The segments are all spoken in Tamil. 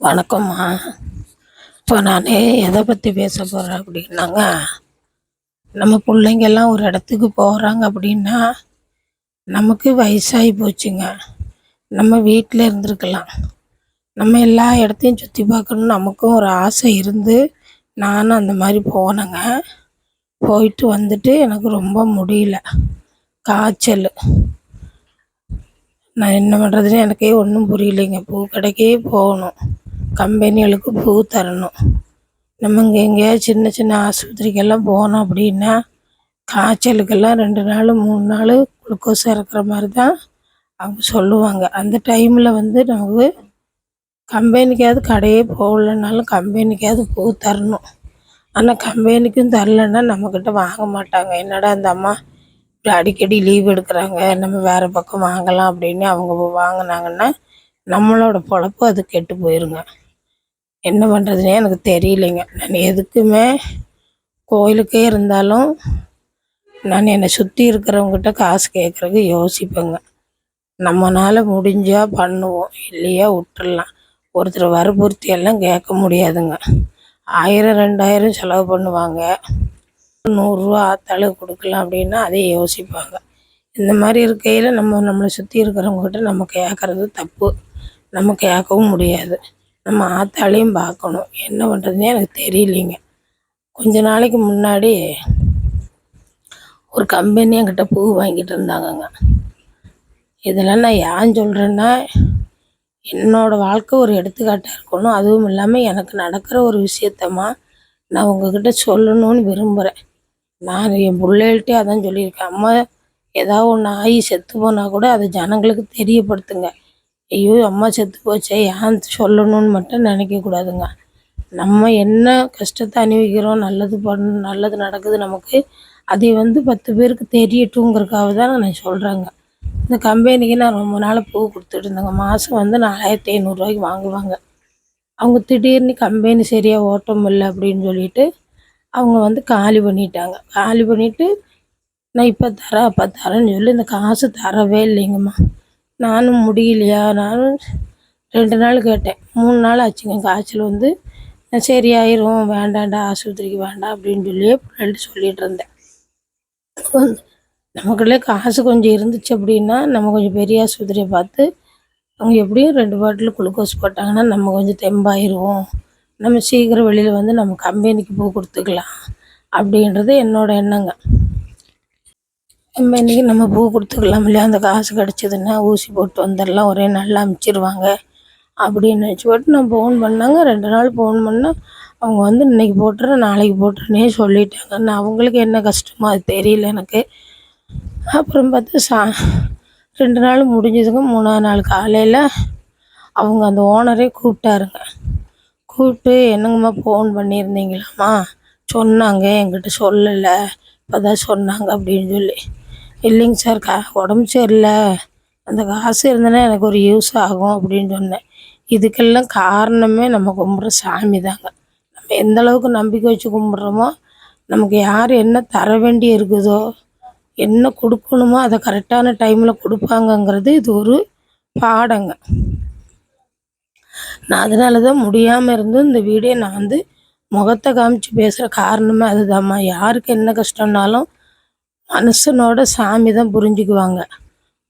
வணக்கம்மா. இப்போ நான் எதை பற்றி பேச போகிறேன் அப்படின்னாங்க. நம்ம பிள்ளைங்கெல்லாம் ஒரு இடத்துக்கு போகிறாங்க அப்படின்னா நமக்கு வயசாகி போச்சுங்க. நம்ம வீட்டில் இருந்திருக்கலாம். நம்ம எல்லா இடத்தையும் சுற்றி பார்க்கணுன்னு நமக்கும் ஒரு ஆசை இருந்து நானும் அந்த மாதிரி போனேங்க. போயிட்டு வந்துட்டு எனக்கு ரொம்ப முடியல. காய்ச்சல். நான் என்ன பண்ணுறதுன்னு எனக்கே ஒன்றும் புரியலைங்க. பூ கடைக்கே போகணும். கம்பெனிகளுக்கு பூ தரணும். நம்ம இங்கே எங்கேயாவது சின்ன சின்ன ஆஸ்பத்திரிக்கெல்லாம் போனோம் அப்படின்னா காய்ச்சலுக்கெல்லாம் ரெண்டு நாள் மூணு நாள் குளுக்கோஸ் இறக்குற மாதிரி தான் அவங்க சொல்லுவாங்க. அந்த டைமில் வந்து நமக்கு கம்பெனிக்காவது கடையே போகலனாலும் கம்பெனிக்காவது பூ தரணும். ஆனால் கம்பெனிக்கும் தரலைன்னா நம்மக்கிட்ட வாங்க மாட்டாங்க. என்னடா இந்த அம்மா இப்படி அடிக்கடி லீவ் எடுக்கிறாங்க நம்ம வேறு பக்கம் வாங்கலாம் அப்படின்னு அவங்க வாங்கினாங்கன்னா நம்மளோட பொழப்பு அது கெட்டு போயிருங்க. என்ன பண்ணுறதுனே எனக்கு தெரியலைங்க. நான் எதுக்குமே கோயிலுக்கே இருந்தாலும் நான் என்னை சுற்றி இருக்கிறவங்ககிட்ட காசு கேட்குறதுக்கு யோசிப்பேங்க. நம்மளால் முடிஞ்சால் பண்ணுவோம். இல்லையா விட்டுடலாம் ஒருத்தர் வற்புறுத்தி எல்லாம் கேட்க முடியாதுங்க. ஆயிரம் ரெண்டாயிரம் செலவு பண்ணுவாங்க. நூறுரூவா ஆத்தாளுக்கு கொடுக்கலாம் அப்படின்னா அதே யோசிப்பாங்க. இந்த மாதிரி இருக்கையில் நம்ம நம்மளை சுற்றி இருக்கிறவங்ககிட்ட நம்ம கேட்குறது தப்பு. நம்ம கேட்கவும் முடியாது. நம்ம ஆத்தாலையும் பார்க்கணும். என்ன பண்ணுறதுனே எனக்கு தெரியலிங்க. கொஞ்ச நாளைக்கு முன்னாடி ஒரு கம்பெனி என்கிட்ட பூ வாங்கிட்டு இருந்தாங்கங்க. இதெல்லாம் நான் ஏன் சொல்கிறேன்னா என்னோடய வாழ்க்கை ஒரு எடுத்துக்காட்டாக இருக்கணும். அதுவும் இல்லாமல் எனக்கு நடக்கிற ஒரு விஷயத்தம்மா நான் உங்ககிட்ட சொல்லணும்னு விரும்புகிறேன் நான் என் பிள்ளைகள்ட்டே அதான் சொல்லியிருக்கேன். அம்மா ஏதாவது ஒன்று ஆகி செத்து போனால் கூட அதை ஜனங்களுக்கு தெரியப்படுத்துங்க. ஐயோ அம்மா செத்து போச்சே ஏன் சொல்லணும்னு மட்டும் நினைக்கக்கூடாதுங்க நம்ம என்ன கஷ்டத்தை அனுபவிக்கிறோம் நல்லது பண்ண நல்லது நடக்குது நமக்கு அதை வந்து பத்து பேருக்கு தெரியட்டுங்கிறதுக்காக தான் நான் சொல்கிறேங்க இந்த கம்பெனிக்கு நான் ரொம்ப நாள் பூ கொடுத்துட்டு இருந்தேங்க. மாதம் வந்து நாலாயிரத்தி ஐநூறுரூவாய்க்கு வாங்குவாங்க. அவங்க திடீர்னு கம்பெனி சரியாக ஓட்டம் இல்லை அப்படின்னு சொல்லிட்டு அவங்க வந்து காலி பண்ணிட்டாங்க. காலி பண்ணிவிட்டு நான் இப்போ தரேன் அப்போ தரேன்னு சொல்லி இந்த காசு தரவே இல்லைங்கம்மா. நானும் முடியலையா? நானும் ரெண்டு நாள் கேட்டேன். மூணு நாள் ஆச்சுங்க. காய்ச்சல் வந்து சரியாயிரும் வேண்டாம்டா ஆஸ்பத்திரிக்கு வேண்டாம் அப்படின்னு சொல்லியே பிள்ளைகிட்ட சொல்லிகிட்டு இருந்தேன். நமக்குள்ளே காசு கொஞ்சம் இருந்துச்சு அப்படின்னா நம்ம கொஞ்சம் பெரிய ஆஸ்பத்திரியை பார்த்து அவங்க எப்படியும் ரெண்டு பாட்டில் குளுக்கோஸ் போட்டாங்கன்னா நம்ம கொஞ்சம் தெம்பாயிருவோம் நம்ம சீக்கிரம் வெளியில் வந்து நம்ம கம்பெனிக்கு பூ கொடுத்துக்கலாம் அப்படின்றது என்னோட எண்ணங்க. இன்றைக்கி நம்ம பூ கொடுத்துக்கலாம் இல்லையா? அந்த காசு கிடச்சிதுன்னா ஊசி போட்டு வந்துடலாம் ஒரே நல்லா அமுச்சிடுவாங்க அப்படின்னு நினச்சி போட்டு நான் ஃபோன் பண்ணாங்க. ரெண்டு நாள் ஃபோன் பண்ணால் அவங்க வந்து இன்றைக்கி போட்டுறேன் நாளைக்கு போட்டுறேனே சொல்லிட்டாங்க. நான் அவங்களுக்கு என்ன கஷ்டமோ அது தெரியல எனக்கு. அப்புறம் பார்த்து சா ரெண்டு நாள் முடிஞ்சதுங்க. மூணாவது நாள் காலையில் அவங்க அந்த ஓனரே கூப்பிட்டாருங்க. கூப்பிட்டு என்னங்கம்மா ஃபோன் பண்ணியிருந்தீங்களாம்மா? சொன்னாங்க. என்கிட்ட சொல்லலை. இப்போ தான் சொன்னாங்க அப்படின்னு சொல்லி. இல்லைங்க சார் கா உடம்பு சரியில்லை. அந்த காசு இருந்ததுன்னா எனக்கு ஒரு யூஸ் ஆகும் அப்படின்னு சொன்னேன். இதுக்கெல்லாம் காரணமே நம்ம கும்பிட்ற சாமி தாங்க. நம்ம எந்த அளவுக்கு நம்பிக்கை வச்சு கும்பிட்றோமோ நமக்கு யார் என்ன தர வேண்டி இருக்குதோ என்ன கொடுக்கணுமோ அதை கரெக்டான டைமில் கொடுப்பாங்கங்கிறது இது ஒரு பாடங்க. நான் அதனால தான் முடியாமல் இருந்தும் இந்த வீடியோ நான் வந்து முகத்தை காமிச்சு பேசுகிற காரணமே அதுதாம்மா. யாருக்கு என்ன கஷ்டம்னாலும் மனுஷனோட சாமி தான் புரிஞ்சுக்குவாங்க.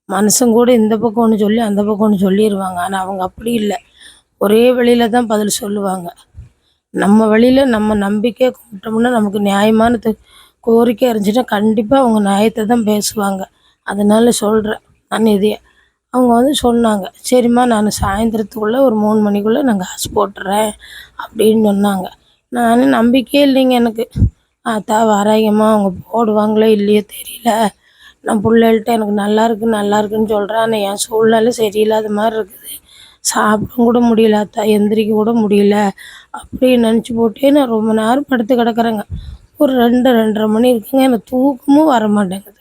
மனுஷன் கூட இந்த பக்கம் ஒன்று சொல்லி அந்த பக்கம் ஒன்று சொல்லிடுவாங்க ஆனால் அவங்க அப்படி இல்லை. ஒரே வழியில் தான் பதில் சொல்லுவாங்க. நம்ம வழியில் நம்ம நம்பிக்கையை கும்பிட்டோம்னா நமக்கு நியாயமான கோரிக்கை இருந்துச்சுன்னா கண்டிப்பாக அவங்க நியாயத்தை தான் பேசுவாங்க. அதனால சொல்கிறேன் நான் இதையே. அவங்க வந்து சொன்னாங்க சரிம்மா நான் சாயந்தரத்துக்குள்ளே ஒரு மூணு மணிக்குள்ளே நான் காசு போட்டுறேன். அப்படின்னு சொன்னாங்க. நான் நம்பிக்கையே இல்லைங்க எனக்கு. ஆத்தா வராங்கம்மா அவங்க போடுவாங்களோ இல்லையோ தெரியல. நான் பிள்ளைகள்ட்ட எனக்கு நல்லா இருக்கு நல்லா இருக்குன்னு சொல்கிறேன் ஆனால் என் சூழ்நிலை சரியில்லாத மாதிரி இருக்குது. சாப்பிட கூட முடியல அத்தா எந்திரிக்க கூட முடியல. அப்படின்னு நினச்சி போட்டே நான் ரொம்ப நேரம் படுத்து கிடக்குறேங்க. ஒரு ரெண்டு ரெண்டரை மணி இருக்குங்க எனக்கு தூக்கமும் வர மாட்டேங்குது.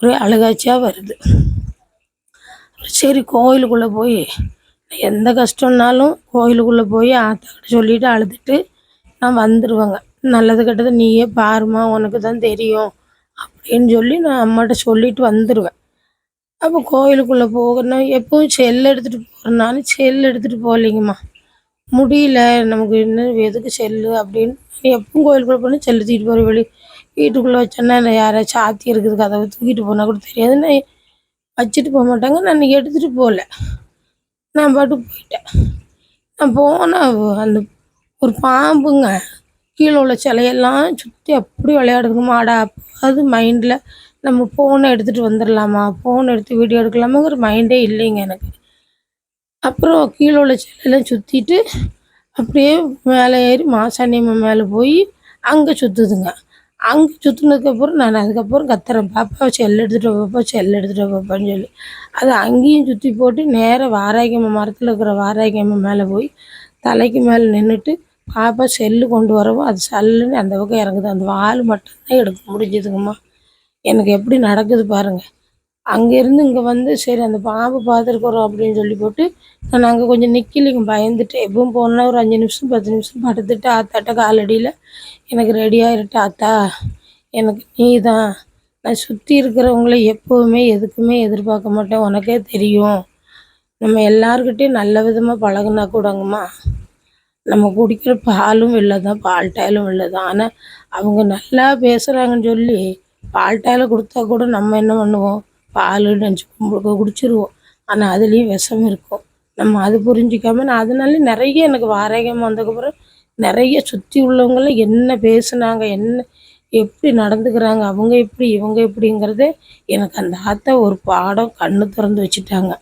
ஒரே அழுகாச்சியாக வருது. சரி கோயிலுக்குள்ளே போய் எந்த கஷ்டம்னாலும் கோயிலுக்குள்ளே போய் ஆத்தாக்கிட்ட சொல்லிவிட்டு அழுதுட்டு நான் வந்துடுவேங்க நல்லது கெட்டது நீயே பாருமா உனக்கு தான் தெரியும் அப்படின்னு சொல்லி நான் அம்மாட்ட சொல்லிட்டு வந்துடுவேன் அப்போ கோயிலுக்குள்ளே போகணும் எப்போவும் செல் எடுத்துகிட்டு போகிறனாலும் செல் எடுத்துகிட்டு போகலீங்கம்மா. முடியல நமக்கு இன்னும் எதுக்கு செல்லு அப்படின்னு எப்பவும் கோயிலுக்குள்ளே போனால் செல்லு தூக்கிட்டு போகிற வெளி வீட்டுக்குள்ளே வச்சோன்னா யாராச்சும் ஆத்தி இருக்குது கதவை தூக்கிட்டு போனால் கூட தெரியாது. நான் வச்சுட்டு போக மாட்டாங்க நான் எடுத்துகிட்டு போகல. நான் பாட்டுக்கு போயிட்டேன். நான் போனால் அந்த ஒரு பாம்புங்க கீழே உள்ள சிலையெல்லாம் சுற்றி அப்படி விளையாடுதுங்க மாடா அது மைண்டில் நம்ம ஃபோனை எடுத்துகிட்டு வந்துடலாமா ஃபோன் எடுத்து வீடியோ எடுக்கலாமாங்கிற மைண்டே இல்லைங்க எனக்கு. அப்புறம் கீழே உள்ள சிலையெல்லாம் சுற்றிட்டு அப்படியே மேலே ஏறி மாசாணியம்மன் மேலே போய் அங்கே சுற்றுதுங்க அங்கே சுற்றுனதுக்கப்புறம் நான் அதுக்கப்புறம் கத்துறேன். பாப்பா செல் எடுத்துகிட்டு பாப்பா செல் எடுத்துகிட்டு பாப்பான்னு சொல்லி. அது அங்கேயும் சுற்றி போட்டு நேராக வாராகியம்மன் மரத்தில் இருக்கிற வாராகியம்மன் மேலே போய் தலைக்கு மேலே நின்றுட்டு பாப்பா செல்லு கொண்டு வரவும் அது சல்லுன்னு அந்த பக்கம் இறங்குது. அந்த வால் மட்டும்தான் எடுக்க முடிஞ்சுதுங்கம்மா. எனக்கு எப்படி நடக்குது பாருங்கள் அங்கேருந்து இங்கே வந்து சரி அந்த பாம்பு பார்த்துருக்குறோம் அப்படின்னு சொல்லி போட்டு நான் அங்கே கொஞ்சம் நிற்கலைங்க பயந்துட்டு. எப்பவும் போனால் ஒரு அஞ்சு நிமிஷம் பத்து நிமிஷம் படுத்துட்டு ஆத்தாட்ட காலடியில் எனக்கு ரெடி ஆகிருட்டு ஆத்தா எனக்கு நீ தான் நான் சுற்றி இருக்கிறவங்கள எப்போவுமே எதுக்குமே எதிர்பார்க்க மாட்டேன். உனக்கே தெரியும். நம்ம எல்லாருக்கிட்டேயும் நல்ல விதமாக பழகுனா கூடங்கம்மா. நம்ம குடிக்கிற பாலும் வெளில தான் பால் டாயிலும் வெளில தான் ஆனால் அவங்க நல்லா பேசுகிறாங்கன்னு சொல்லி பால் டாயில கொடுத்தா கூட நம்ம என்ன பண்ணுவோம்? பால் நினச்சி குடிச்சிருவோம். ஆனால் அதுலேயும் விஷம் இருக்கும். நம்ம அது புரிஞ்சிக்காம நான் அதனால நிறைய எனக்கு வாரகம் வந்ததுக்கப்புறம் நிறைய சுற்றி உள்ளவங்களாம் என்ன பேசுனாங்க என்ன எப்படி நடந்துக்கிறாங்க அவங்க எப்படி இவங்க எப்படிங்கிறதே எனக்கு அந்த ஆத்தா ஒரு பாடம் கண்ணு திறந்து வச்சுட்டாங்க.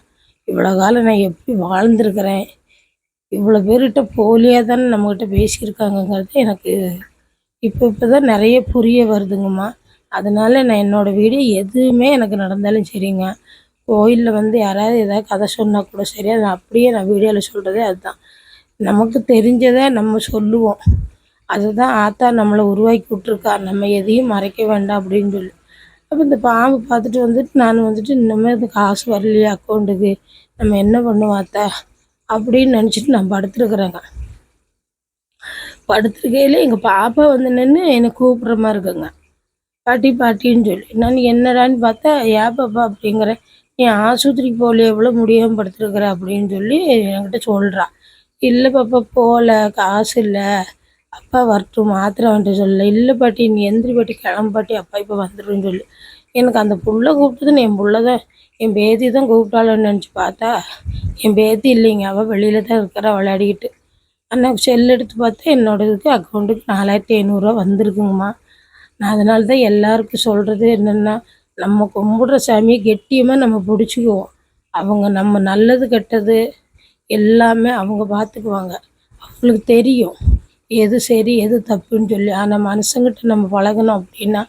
இவ்வளோ காலம் நான் எப்படி வாழ்ந்துருக்கிறேன்? இவ்வளோ பேர்கிட்ட போலியாக தானே நம்மக்கிட்ட பேசியிருக்காங்கங்கிறது எனக்கு இப்போ இப்போ தான் நிறைய புரிய வருதுங்கம்மா. அதனால் நான் என்னோடய வீடியோ எதுவுமே எனக்கு நடந்தாலும் சரிங்க. கோயிலில் வந்து யாராவது ஏதாவது கதை சொன்னால் கூட சரி அதை அப்படியே நான் வீடியோவில் சொல்கிறதே அதுதான். நமக்கு தெரிஞ்சதை நம்ம சொல்லுவோம். அதுதான் ஆத்தா நம்மளை உருவாக்கி விட்ருக்கா நம்ம எதையும் மறைக்க வேண்டாம் அப்படின்னு சொல்லி. அப்போ இந்த பாம்பு பார்த்துட்டு வந்துட்டு நான் வந்துட்டு இன்னுமே இந்த காசு வரலையே அக்கௌண்ட்டுக்கு நம்ம என்ன பண்ணுவோம் ஆத்தா? அப்படின்னு நினச்சிட்டு நான் படுத்துருக்குறேங்க. படுத்துருக்கையில் எங்கள் பாப்பா வந்து நின்று என்னை கூப்பிட்ற மாதிரி இருக்குங்க. பாட்டி பாட்டின்னு சொல்லி நான் என்னடான்னு பார்த்தா ஏன் பாப்பா அப்படிங்கிற நீ ஆஸ்பத்திரிக்கு போகல எவ்வளோ முடியாமல் படுத்துருக்குற அப்படின்னு சொல்லி என்கிட்ட சொல்கிறா இல்லை பாப்பா போகல காசு இல்லை. அப்பா வரட்டும் மாத்திரை வந்துட்டு சொல்லல. இல்லை பாட்டி நீ எந்திரி பாட்டி கிளம்பு பாட்டி அப்பா இப்போ வந்துடும் சொல்லி. எனக்கு அந்த புள்ள கூப்பிட்டதுன்னு என் புள்ள தான் என் பேத்தி தான் கூப்பிட்டாளன்னு நினச்சி பார்த்தா என் பேத்தி இல்லைங்க. அவள் வெளியில் தான் இருக்கிறா விளையாடிக்கிட்டு. ஆனால் செல் எடுத்து பார்த்தா என்னோடதுக்கு அக்கௌண்ட்டுக்கு நாலாயிரத்தி ஐநூறுரூவா வந்திருக்குங்கம்மா. நான் அதனால தான் எல்லாருக்கும் சொல்கிறது என்னென்னா நம்ம கும்பிடுற சாமியை கெட்டியமாக நம்ம பிடிச்சிக்குவோம். அவங்க நம்ம நல்லது கெட்டது எல்லாமே அவங்க பார்த்துக்குவாங்க. அவங்களுக்கு தெரியும். எது சரி எது தப்புன்னு சொல்லி ஆனால் மனுஷங்கிட்ட நம்ம பழகணும் அப்படின்னா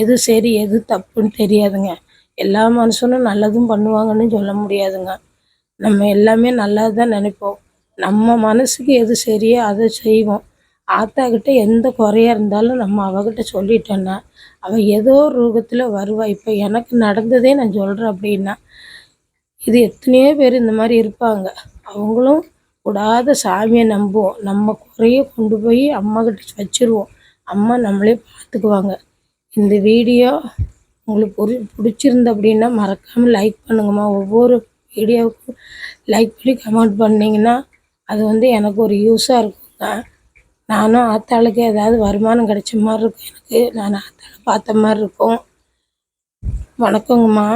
எது சரி எது தப்புன்னு தெரியாதுங்க. எல்லா மனுஷனும் நல்லதும் பண்ணுவாங்கன்னு சொல்ல முடியாதுங்க. நம்ம எல்லாமே நல்லது தான் நினைப்போம். நம்ம மனசுக்கு எது சரியோ அதை செய்வோம். ஆத்தாக்கிட்ட எந்த குறையாக இருந்தாலும் நம்ம அவகிட்ட சொல்லிட்டோன்னா அவள் ஏதோ ஒரு ரூபத்தில் வருவாள் இப்போ எனக்கு நடந்ததே நான் சொல்கிறேன் அப்படின்னா இது எத்தனையோ பேர் இந்த மாதிரி இருப்பாங்க. அவங்களும் கூடாத சாமியை நம்புவோம். நம்ம குறைய கொண்டு போய் அம்மாக்கிட்ட வச்சுருவோம். அம்மா நம்மளே பார்த்துக்குவாங்க. இந்த வீடியோ உங்களுக்கு புரி பிடிச்சிருந்து அப்படின்னா மறக்காமல் லைக் பண்ணுங்கம்மா. ஒவ்வொரு வீடியோவுக்கும் லைக் பண்ணி கமெண்ட் பண்ணிங்கன்னா அது வந்து எனக்கு ஒரு யூஸாக இருக்குங்க. நானும் ஆத்தாளுக்கு ஏதாவது வருமானம் கிடைச்ச மாதிரி இருக்கும். எனக்கு நான் ஆத்தாளை பார்த்த மாதிரி இருக்கும். வணக்கங்கம்மா.